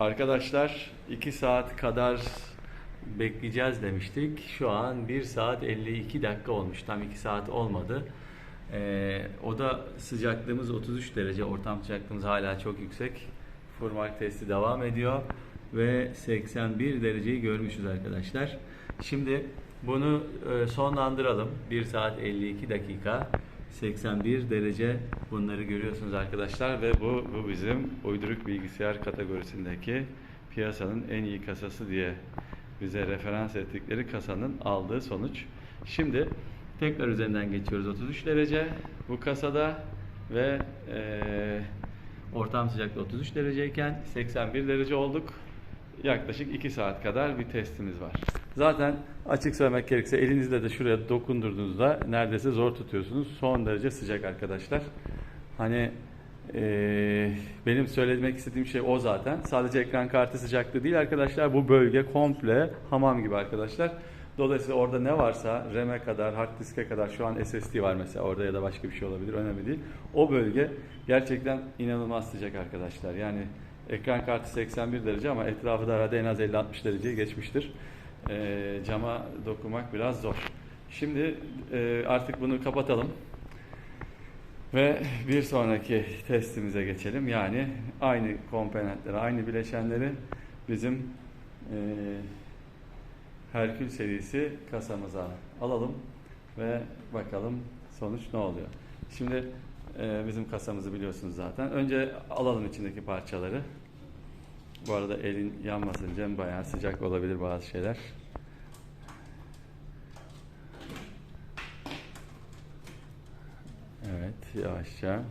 Arkadaşlar 2 saat kadar bekleyeceğiz demiştik. Şu an 1 saat 52 dakika olmuş. Tam 2 saat olmadı. Ee, oda sıcaklığımız 33 derece. Ortam sıcaklığımız hala çok yüksek. Furmark testi devam ediyor. Ve 81 dereceyi görmüşüz arkadaşlar. Şimdi bunu e, sonlandıralım. 1 saat 52 dakika. 81 derece bunları görüyorsunuz arkadaşlar ve bu, bu bizim uyduruk bilgisayar kategorisindeki piyasanın en iyi kasası diye bize referans ettikleri kasanın aldığı sonuç. Şimdi tekrar üzerinden geçiyoruz 33 derece bu kasada ve eee, ortam sıcaklığı 33 dereceyken 81 derece olduk. Yaklaşık 2 saat kadar bir testimiz var. Zaten açık söylemek gerekirse elinizle de şuraya dokundurduğunuzda neredeyse zor tutuyorsunuz. Son derece sıcak arkadaşlar. Hani eee, benim söylemek istediğim şey o zaten. Sadece ekran kartı sıcaklığı değil arkadaşlar. Bu bölge komple hamam gibi arkadaşlar. Dolayısıyla orada ne varsa RAM'e kadar, hard diske kadar şu an SSD var mesela orada ya da başka bir şey olabilir önemli değil. O bölge gerçekten inanılmaz sıcak arkadaşlar. Yani ekran kartı 81 derece ama etrafı da herhalde en az 50-60 dereceyi geçmiştir. Ee, cama dokunmak biraz zor. Şimdi e, artık bunu kapatalım. Ve bir sonraki testimize geçelim. Yani aynı komponentleri, aynı bileşenleri bizim eee Herkül serisi kasamıza alalım ve bakalım sonuç ne oluyor. Şimdi eee, bizim kasamızı biliyorsunuz zaten. Önce alalım içindeki parçaları. Bu arada elin yanmasın Cem bayağı sıcak olabilir bazı şeyler. Evet yavaşça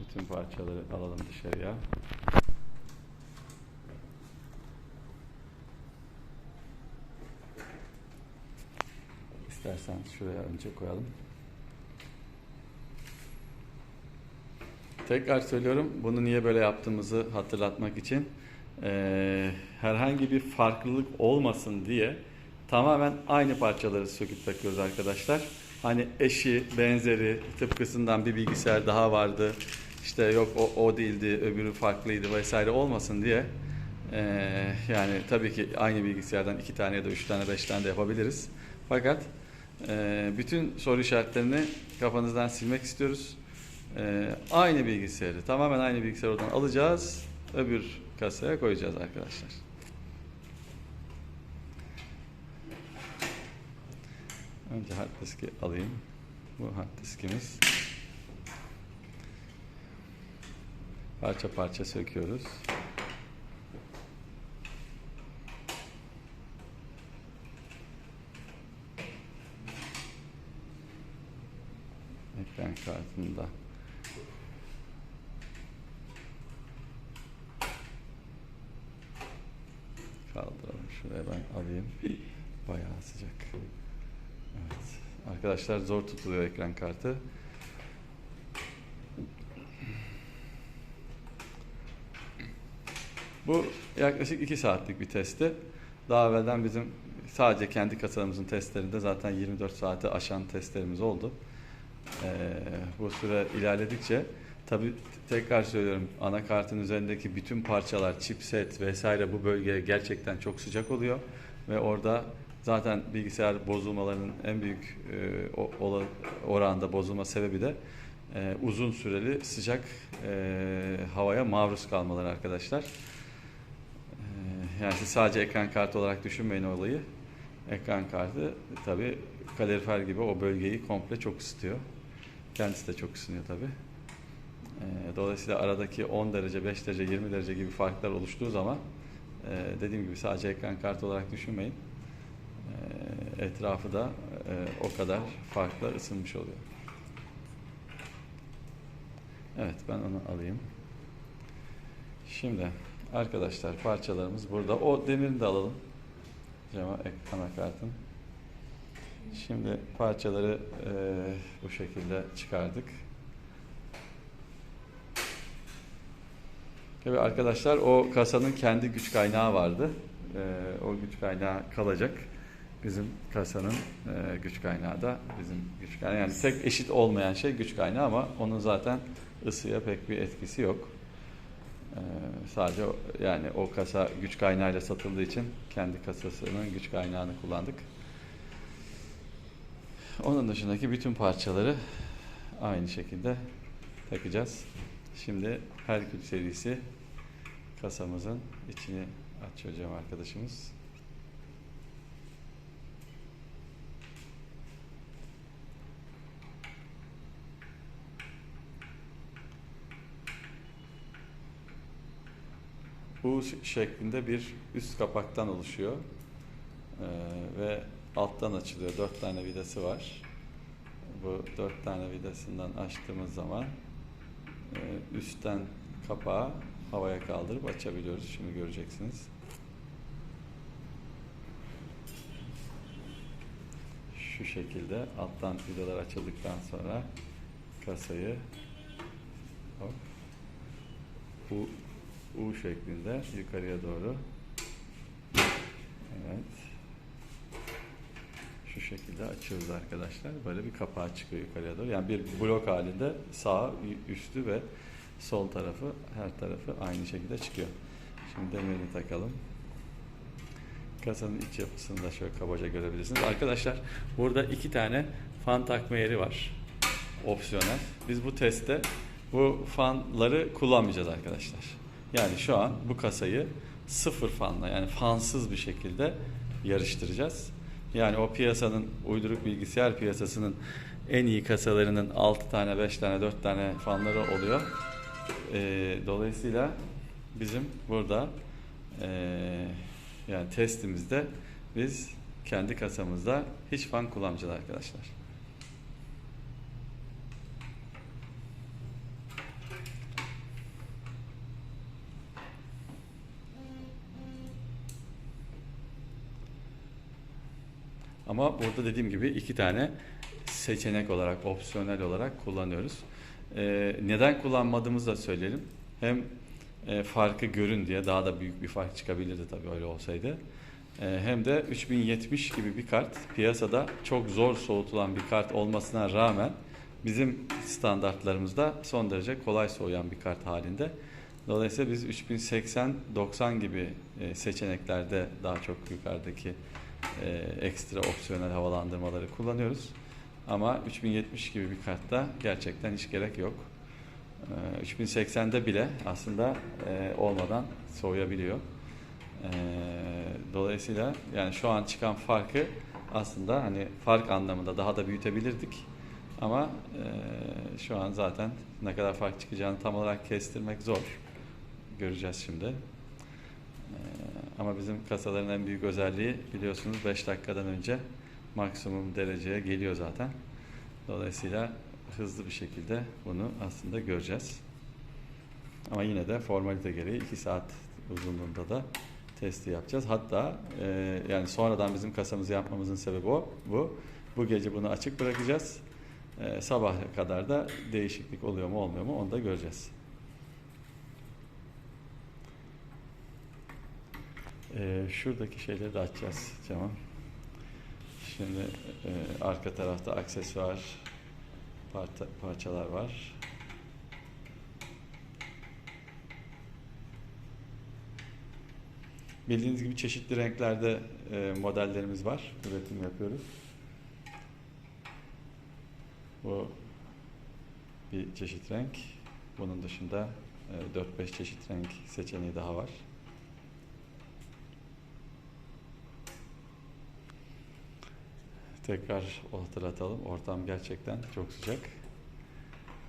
bütün parçaları alalım dışarıya. İstersen şuraya önce koyalım. Tekrar söylüyorum bunu niye böyle yaptığımızı hatırlatmak için eee, herhangi bir farklılık olmasın diye tamamen aynı parçaları söküp takıyoruz arkadaşlar. Hani eşi, benzeri, tıpkısından bir bilgisayar daha vardı. İşte yok o, o değildi, öbürü farklıydı vesaire olmasın diye. eee, yani tabii ki aynı bilgisayardan iki tane ya da üç tane, beş tane de yapabiliriz. Fakat eee, bütün soru işaretlerini kafanızdan silmek istiyoruz. Ee, aynı bilgisayarı, tamamen aynı bilgisayarı oradan alacağız, öbür kasaya koyacağız arkadaşlar. Önce hard diski alayım. Bu hard diskimiz. Parça parça söküyoruz. Ekran kartında. Kaldıralım şuraya ben alayım. Bayağı sıcak. Arkadaşlar zor tutuluyor ekran kartı. Bu yaklaşık 2 saatlik bir testti. Daha evvelden bizim sadece kendi kasalarımızın testlerinde zaten 24 saati aşan testlerimiz oldu. Ee, bu süre ilerledikçe tabi tekrar söylüyorum anakartın üzerindeki bütün parçalar, chipset vesaire bu bölge gerçekten çok sıcak oluyor ve orada zaten bilgisayar bozulmalarının en büyük e, oranda bozulma sebebi de e, uzun süreli sıcak e, havaya maruz kalmaları arkadaşlar. E, yani siz sadece ekran kartı olarak düşünmeyin olayı. Ekran kartı tabi kalorifer gibi o bölgeyi komple çok ısıtıyor. Kendisi de çok ısınıyor tabi. Dolayısıyla aradaki 10 derece, 5 derece, 20 derece gibi farklar oluştuğu zaman e, dediğim gibi sadece ekran kartı olarak düşünmeyin. E, Etrafı da e, o kadar farklı ısınmış oluyor. Evet ben onu alayım. Şimdi arkadaşlar parçalarımız burada. O demirini de alalım. Cama ek- anakartın. Şimdi parçaları e, bu şekilde çıkardık. Tabii arkadaşlar o kasanın kendi güç kaynağı vardı. E, o güç kaynağı kalacak. Bizim kasanın e, güç kaynağı da bizim güç kaynağı. Yani tek eşit olmayan şey güç kaynağı ama onun zaten ısıya pek bir etkisi yok. Ee, sadece yani o kasa güç kaynağıyla satıldığı için kendi kasasının güç kaynağını kullandık. Onun dışındaki bütün parçaları aynı şekilde takacağız. Şimdi Herkül serisi kasamızın içini açacağım arkadaşımız. U şeklinde bir üst kapaktan oluşuyor. Ee, ve alttan açılıyor. Dört tane vidası var. Bu dört tane vidasından açtığımız zaman e, üstten kapağı havaya kaldırıp açabiliyoruz. Şimdi göreceksiniz. Şu şekilde alttan vidalar açıldıktan sonra kasayı hop, U, U şeklinde yukarıya doğru Evet. Şu şekilde açıyoruz arkadaşlar. Böyle bir kapağı çıkıyor yukarıya doğru. Yani bir blok halinde sağ, üstü ve sol tarafı, her tarafı aynı şekilde çıkıyor. Şimdi demirini takalım. Kasanın iç yapısını da şöyle kabaca görebilirsiniz. Arkadaşlar burada iki tane fan takma yeri var. Opsiyonel. Biz bu testte bu fanları kullanmayacağız arkadaşlar. Yani şu an bu kasayı sıfır fanla yani fansız bir şekilde yarıştıracağız. Yani o piyasanın uyduruk bilgisayar piyasasının en iyi kasalarının 6 tane, 5 tane, 4 tane fanları oluyor. Ee, dolayısıyla bizim burada ee, yani testimizde biz kendi kasamızda hiç fan kullanmayacağız arkadaşlar. Ama burada dediğim gibi iki tane seçenek olarak, opsiyonel olarak kullanıyoruz. Ee, neden kullanmadığımızı da söyleyelim. Hem e, farkı görün diye daha da büyük bir fark çıkabilirdi tabii öyle olsaydı. Ee, hem de 3070 gibi bir kart piyasada çok zor soğutulan bir kart olmasına rağmen bizim standartlarımızda son derece kolay soğuyan bir kart halinde. Dolayısıyla biz 3080-90 gibi e, seçeneklerde daha çok yukarıdaki e, ekstra opsiyonel havalandırmaları kullanıyoruz. Ama 3070 gibi bir kartta gerçekten hiç gerek yok. E, 3080'de bile aslında e, olmadan soğuyabiliyor. E, dolayısıyla yani şu an çıkan farkı aslında hani fark anlamında daha da büyütebilirdik. Ama e, şu an zaten ne kadar fark çıkacağını tam olarak kestirmek zor. Göreceğiz şimdi. Ee, Ama bizim kasaların en büyük özelliği biliyorsunuz 5 dakikadan önce maksimum dereceye geliyor zaten. Dolayısıyla hızlı bir şekilde bunu aslında göreceğiz. Ama yine de formalite gereği 2 saat uzunluğunda da testi yapacağız. Hatta e, yani sonradan bizim kasamızı yapmamızın sebebi o. Bu. Bu gece bunu açık bırakacağız. E, sabaha kadar da değişiklik oluyor mu olmuyor mu onu da göreceğiz. Ee, şuradaki şeyleri de açacağız Cemal. Şimdi e, arka tarafta aksesuar parça, parçalar var. Bildiğiniz gibi çeşitli renklerde e, modellerimiz var. Üretim yapıyoruz. Bu bir çeşit renk. Bunun dışında e, 4-5 çeşit renk seçeneği daha var. Tekrar hatırlatalım. Ortam gerçekten çok sıcak.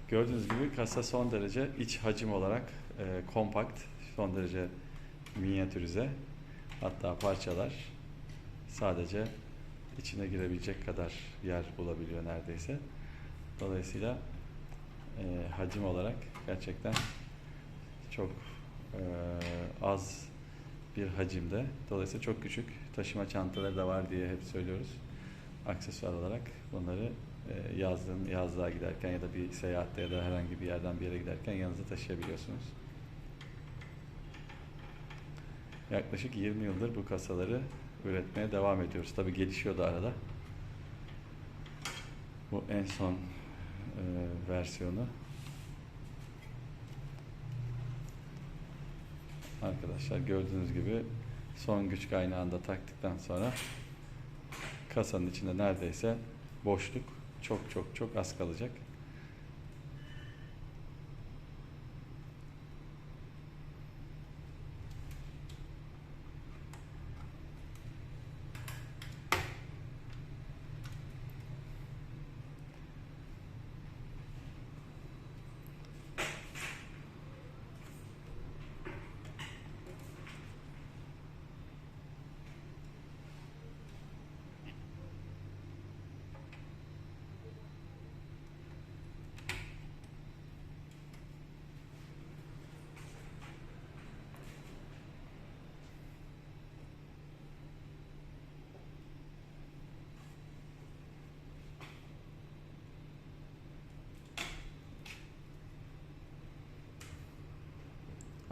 Gördüğünüz gibi kasa son derece iç hacim olarak e, kompakt, son derece minyatürize. Hatta parçalar sadece içine girebilecek kadar yer bulabiliyor neredeyse. Dolayısıyla e, hacim olarak gerçekten çok e, az bir hacimde. Dolayısıyla çok küçük taşıma çantaları da var diye hep söylüyoruz. Aksesuar olarak bunları e, yazlığın yazlığa giderken ya da bir seyahatte ya da herhangi bir yerden bir yere giderken yanınıza taşıyabiliyorsunuz. Yaklaşık 20 yıldır bu kasaları üretmeye devam ediyoruz. Tabi gelişiyor da arada. Bu en son e, versiyonu. Arkadaşlar gördüğünüz gibi son güç kaynağını da taktıktan sonra kasanın içinde neredeyse boşluk çok çok çok az kalacak.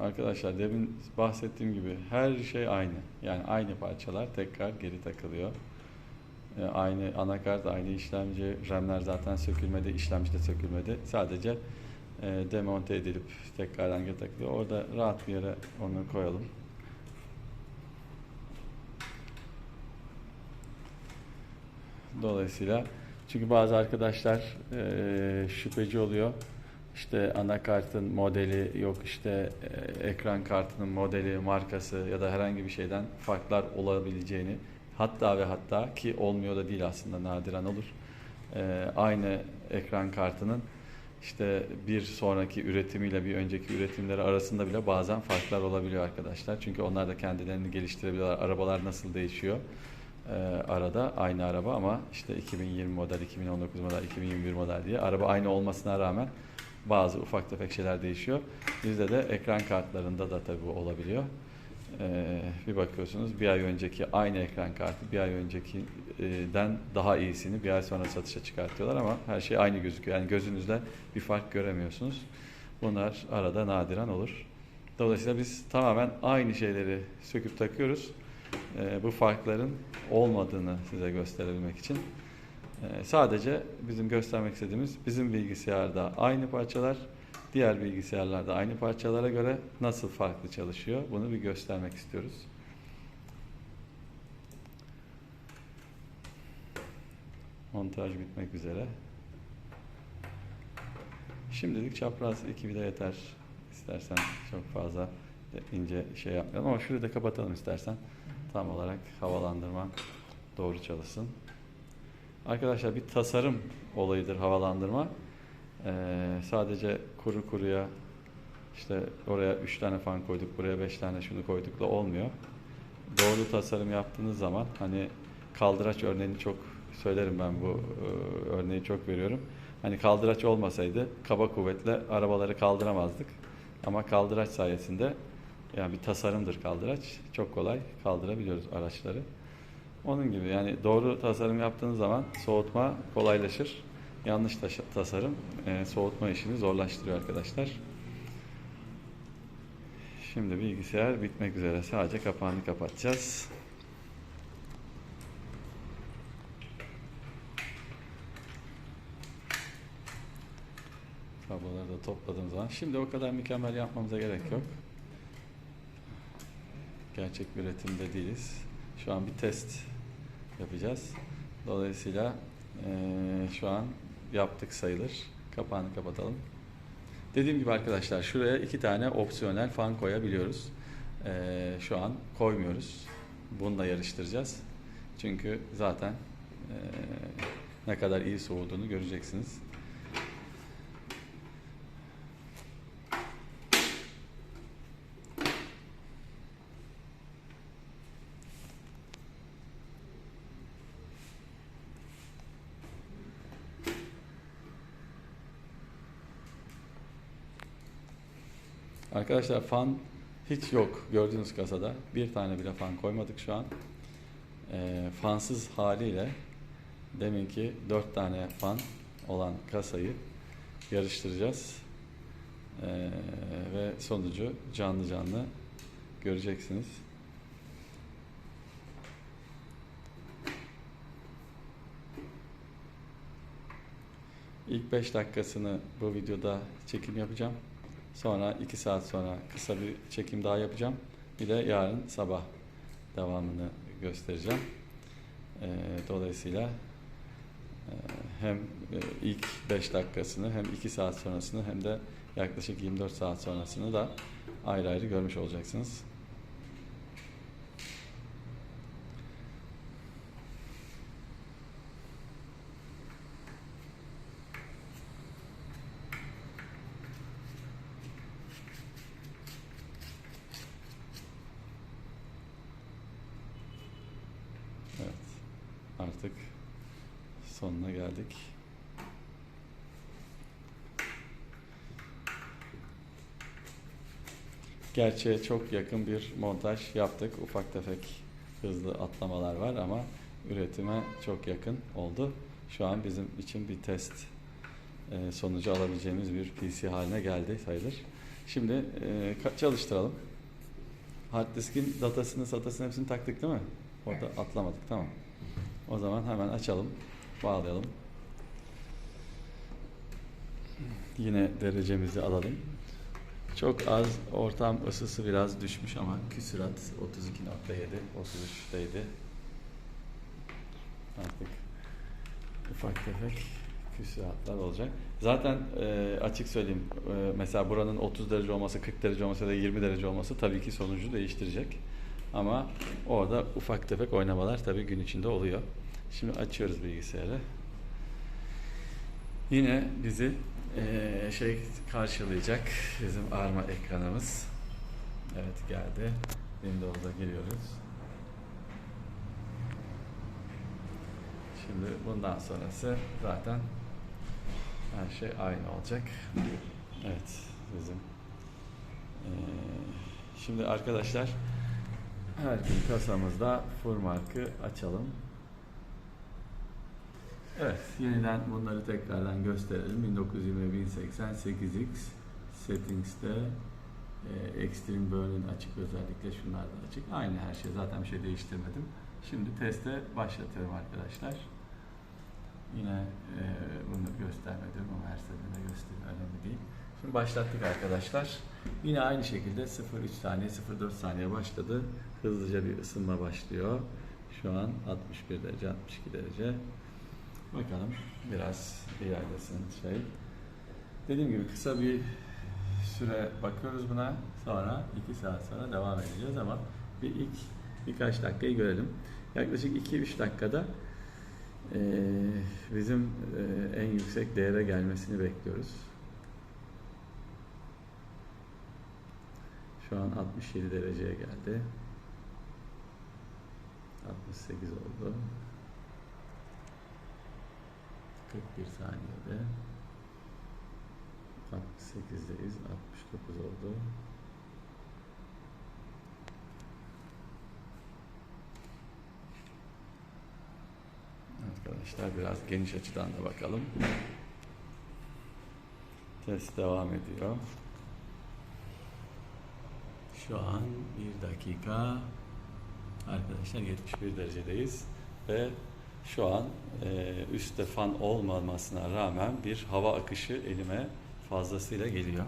Arkadaşlar demin bahsettiğim gibi her şey aynı. Yani aynı parçalar tekrar geri takılıyor. Ee, aynı anakart, aynı işlemci, RAM'ler zaten sökülmedi, işlemci de sökülmedi. Sadece e, demonte edilip tekrardan geri takılıyor. Orada rahat bir yere onu koyalım. Dolayısıyla çünkü bazı arkadaşlar e, şüpheci oluyor. İşte anakartın modeli yok işte e, ekran kartının modeli, markası ya da herhangi bir şeyden farklar olabileceğini hatta ve hatta ki olmuyor da değil aslında nadiren olur. E, aynı ekran kartının işte bir sonraki üretimiyle bir önceki üretimleri arasında bile bazen farklar olabiliyor arkadaşlar. Çünkü onlar da kendilerini geliştirebiliyorlar. Arabalar nasıl değişiyor? e, arada aynı araba ama işte 2020 model, 2019 model, 2021 model diye araba aynı olmasına rağmen bazı ufak tefek şeyler değişiyor. Bizde de ekran kartlarında da tabii olabiliyor. Ee, bir bakıyorsunuz bir ay önceki aynı ekran kartı bir ay öncekiden daha iyisini bir ay sonra satışa çıkartıyorlar ama her şey aynı gözüküyor. Yani gözünüzle bir fark göremiyorsunuz. Bunlar arada nadiren olur. Dolayısıyla biz tamamen aynı şeyleri söküp takıyoruz. Ee, bu farkların olmadığını size gösterebilmek için. Ee, sadece bizim göstermek istediğimiz bizim bilgisayarda aynı parçalar, diğer bilgisayarlarda aynı parçalara göre nasıl farklı çalışıyor bunu bir göstermek istiyoruz. Montaj bitmek üzere. Şimdilik çapraz iki vida yeter. İstersen çok fazla ince şey yapmayalım ama şurayı da kapatalım istersen. Tam olarak havalandırma doğru çalışsın. Arkadaşlar bir tasarım olayıdır havalandırma. Ee, sadece kuru kuruya işte oraya 3 tane fan koyduk, buraya 5 tane şunu koyduk da olmuyor. Doğru tasarım yaptığınız zaman hani kaldıraç örneğini çok söylerim ben bu e, örneği çok veriyorum. Hani kaldıraç olmasaydı kaba kuvvetle arabaları kaldıramazdık. Ama kaldıraç sayesinde yani bir tasarımdır kaldıraç. Çok kolay kaldırabiliyoruz araçları. Onun gibi yani doğru tasarım yaptığınız zaman soğutma kolaylaşır. Yanlış tasarım e, soğutma işini zorlaştırıyor arkadaşlar. Şimdi bilgisayar bitmek üzere. Sadece kapağını kapatacağız. Kabloları da topladığım zaman. Şimdi o kadar mükemmel yapmamıza gerek yok. Gerçek üretimde değiliz. Şu an bir test yapacağız. Dolayısıyla eee, şu an yaptık sayılır. Kapağını kapatalım. Dediğim gibi arkadaşlar şuraya iki tane opsiyonel fan koyabiliyoruz. Eee, şu an koymuyoruz. Bununla yarıştıracağız. Çünkü zaten eee, ne kadar iyi soğuduğunu göreceksiniz. Arkadaşlar fan hiç yok gördüğünüz kasada. Bir tane bile fan koymadık şu an. Ee, fansız haliyle deminki dört tane fan olan kasayı yarıştıracağız. Ee, ve sonucu canlı canlı göreceksiniz. İlk 5 dakikasını bu videoda çekim yapacağım. Sonra 2 saat sonra kısa bir çekim daha yapacağım. Bir de yarın sabah devamını göstereceğim. Ee, dolayısıyla e, hem e, ilk 5 dakikasını hem 2 saat sonrasını hem de yaklaşık 24 saat sonrasını da ayrı ayrı görmüş olacaksınız. Evet. Artık sonuna geldik. Gerçeğe çok yakın bir montaj yaptık. Ufak tefek hızlı atlamalar var ama üretime çok yakın oldu. Şu an bizim için bir test e, sonucu alabileceğimiz bir PC haline geldi sayılır. Şimdi e, çalıştıralım. Hard diskin datasını, satasını hepsini taktık değil mi? Orada atlamadık tamam. O zaman hemen açalım, bağlayalım. Yine derecemizi alalım. Çok az ortam ısısı biraz düşmüş ama küsurat 32.7, 33'teydi. Artık ufak tefek küsuratlar olacak. Zaten e, açık söyleyeyim e, mesela buranın 30 derece olması, 40 derece olması ya da 20 derece olması tabii ki sonucu değiştirecek. Ama orada ufak tefek oynamalar tabii gün içinde oluyor. Şimdi açıyoruz bilgisayarı. Yine bizi eee, şey karşılayacak bizim arma ekranımız. Evet geldi. Windows'a giriyoruz. Şimdi bundan sonrası zaten her şey aynı olacak. Evet bizim. eee, şimdi arkadaşlar her gün kasamızda Furmark'ı açalım. Evet, yeniden bunları tekrardan gösterelim. 1920 1080 8x settings'te e, Extreme Burn'in açık özellikle şunlar da açık. Aynı her şey. Zaten bir şey değiştirmedim. Şimdi teste başlatıyorum arkadaşlar. Yine e, bunu göstermedim ama her seferinde göstereyim. Önemli değil. Şimdi başlattık arkadaşlar. Yine aynı şekilde 0-3 saniye, 0-4 saniye başladı. Hızlıca bir ısınma başlıyor. Şu an 61 derece, 62 derece. Bakalım biraz ilerlesin şey. Dediğim gibi kısa bir süre bakıyoruz buna. Sonra 2 saat sonra devam edeceğiz ama bir ilk birkaç dakikayı görelim. Yaklaşık 2-3 dakikada eee, bizim eee, en yüksek değere gelmesini bekliyoruz. Şu an 67 dereceye geldi. 68 oldu. 41 saniyede 68'deyiz. 69 oldu. Arkadaşlar biraz geniş açıdan da bakalım. Test devam ediyor. Şu an bir dakika arkadaşlar 71 derecedeyiz ve şu an e, üstte fan olmamasına rağmen bir hava akışı elime fazlasıyla geliyor.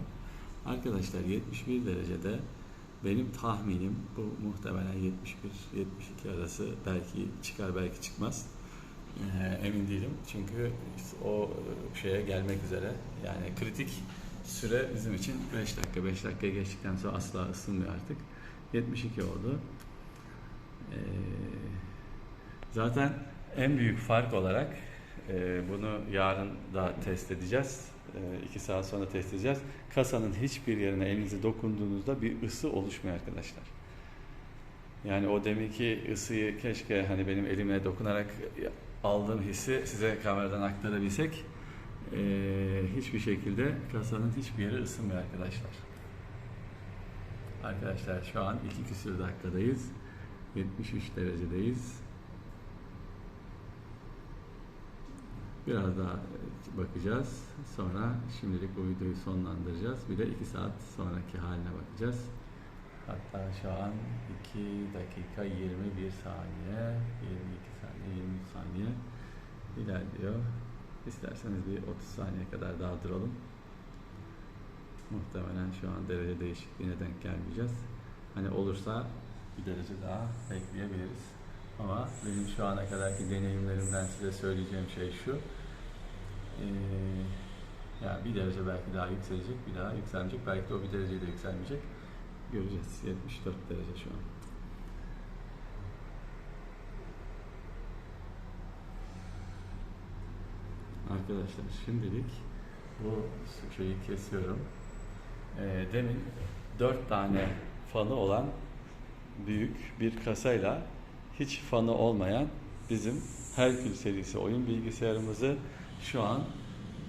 Arkadaşlar 71 derecede benim tahminim bu muhtemelen 71-72 arası belki çıkar belki çıkmaz. E, emin değilim çünkü o şeye gelmek üzere yani kritik süre bizim için 5 dakika 5 dakika geçtikten sonra asla ısınmıyor artık. 72 oldu. Eee Zaten en büyük fark olarak e, bunu yarın da test edeceğiz. 2 saat sonra test edeceğiz. Kasanın hiçbir yerine elinizi dokunduğunuzda bir ısı oluşmuyor arkadaşlar. Yani o deminki ısıyı keşke hani benim elime dokunarak aldığım hissi size kameradan aktarabilsek. E, hiçbir şekilde kasanın hiçbir yeri ısınmıyor arkadaşlar. Arkadaşlar şu an iki küsür dakikadayız. 73 derecedeyiz. Biraz daha bakacağız. Sonra şimdilik bu videoyu sonlandıracağız. Bir de 2 saat sonraki haline bakacağız. Hatta şu an 2 dakika 21 saniye, 22 saniye, 23 saniye ilerliyor. İsterseniz bir 30 saniye kadar daha duralım. Muhtemelen şu an derece değişikliğine denk gelmeyeceğiz. Hani olursa bir derece daha bekleyebiliriz. Ama benim şu ana kadarki deneyimlerimden size söyleyeceğim şey şu. Ee, yani bir derece belki daha yükselecek, bir daha yükselmeyecek. Belki de o bir derece de yükselmeyecek. Göreceğiz. 74 derece şu an. Arkadaşlar şimdilik bu şeyi kesiyorum. Ee, demin 4 tane fanı olan büyük bir kasayla hiç fanı olmayan bizim Herkül serisi oyun bilgisayarımızı şu an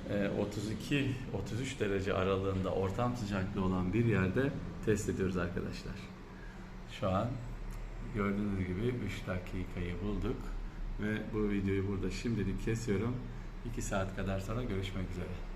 e, 32-33 derece aralığında ortam sıcaklığı olan bir yerde test ediyoruz arkadaşlar. Şu an gördüğünüz gibi 3 dakikayı bulduk ve bu videoyu burada şimdilik kesiyorum. 2 saat kadar sonra görüşmek üzere.